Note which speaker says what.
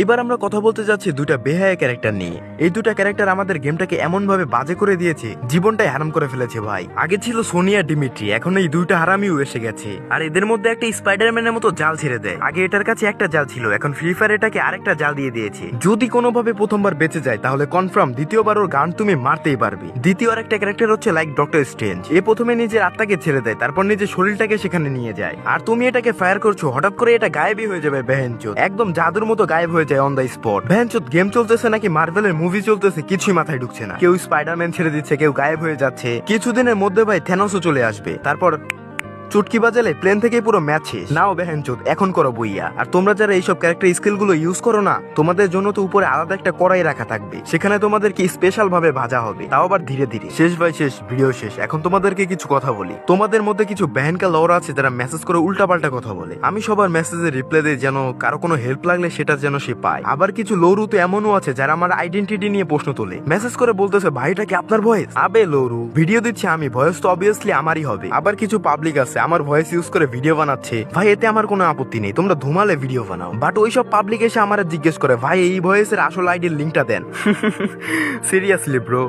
Speaker 1: এইবার আমরা কথা বলতে যাচ্ছি দুটা বেহায়া ক্যারেক্টার নিয়ে। এই দুটা ক্যারেক্টার আমাদের গেমটাকে এমন ভাবে বাজে করে দিয়েছে, জীবনটাই হারাম করে ফেলেছে ভাই। আগে ছিল সোনিয়া, ডিমিট্রি, এখন এই দুইটা হারামিও এসে গেছে। আর এদের মধ্যে একটা স্পাইডারম্যানের মতো জাল ছেড়ে দেয়। আগে এটার কাছে একটা জাল ছিল, এখন ফ্রি ফায়ার এটাকে আরেকটা জাল দিয়ে দিয়েছে। যদি কোনোভাবে প্রথমবার বেঁচে যায়, তাহলে কনফার্ম দ্বিতীয়বার ওর গান তুমি মারতেই পারবে। দ্বিতীয় আরেকটা ক্যারেক্টার হচ্ছে লাইক ডক্টর স্ট্রেঞ্জ এ প্রথমে নিজের আত্মাকে ছেড়ে দেয়, তারপর নিজের শরীরটাকে সেখানে নিয়ে যায়। আর তুমি এটাকে ফায়ার করছ, হঠাৎ করে এটা গায়েবই হয়ে যাবে, বেহেনচোদ। একদম জাদুর মতো গায়েব হয়ে যায় অন দ্য স্পট বেহেনচোদ গেম চলতেছে নাকি মার্ভেলের মুভি চলতেছে? কিছুই মাথায় ঢুকছে না। কেউ স্পাইডারম্যান ছেড়ে দিচ্ছে, কেউ গায়েব হয়ে যাচ্ছে। কিছুদিনের মধ্যে ভাই থেনসও চলে আসবে। তারপর চুটকি বাজালে প্লেন থেকেই পুরো ম্যাচ শেষ। নাও বেহেনচোদ এখন করো বইয়া। আর তোমরা যারা এইসব ক্যারেক্টার স্কিলগুলো ইউজ করো না, তোমাদের জন্য তো উপরে আলাদা একটা কড়াই রাখা থাকবে। সেখানে তোমাদেরকে স্পেশাল ভাবে ভাজা হবে। তাও আবার ধীরে ধীরে। শেষ ভাই শেষ, ভিডিও শেষ। এখন তোমাদেরকে কিছু কথা বলি। তোমাদের মধ্যে কিছু ব্যানকা লওরা আছে যারা মেসেজ করে উল্টাপাল্টা কথা বলে। আমি সবার মেসেজে রিপ্লাই দিই যেন কারও কোনো হেল্প লাগলে সেটা যেন সে পায়। আবার কিছু লৌরু তো এমনও আছে যারা আমার আইডেন্টিটি নিয়ে প্রশ্ন তোলে। মেসেজ করে বলতেছে, ভাইটা কি আপনার ভয়েস আবে লৌরু ভিডিও দিচ্ছি আমি ভয়েস তো অবভিয়াসলি আমারই হবে। আবার কিছু পাবলিক আছে আমার ভয়েস ইউজ করে ভিডিও বানাচ্ছে। ভাই, এতে আমার কোনো আপত্তি নেই। তোমরা ধুমালে ভিডিও বানাও। বাট ওইসব পাবলিক এসে আমার জিজ্ঞেস করে, ভাই, এই ভয়েসের আসল আইডির লিঙ্কটা দেন। Seriously bro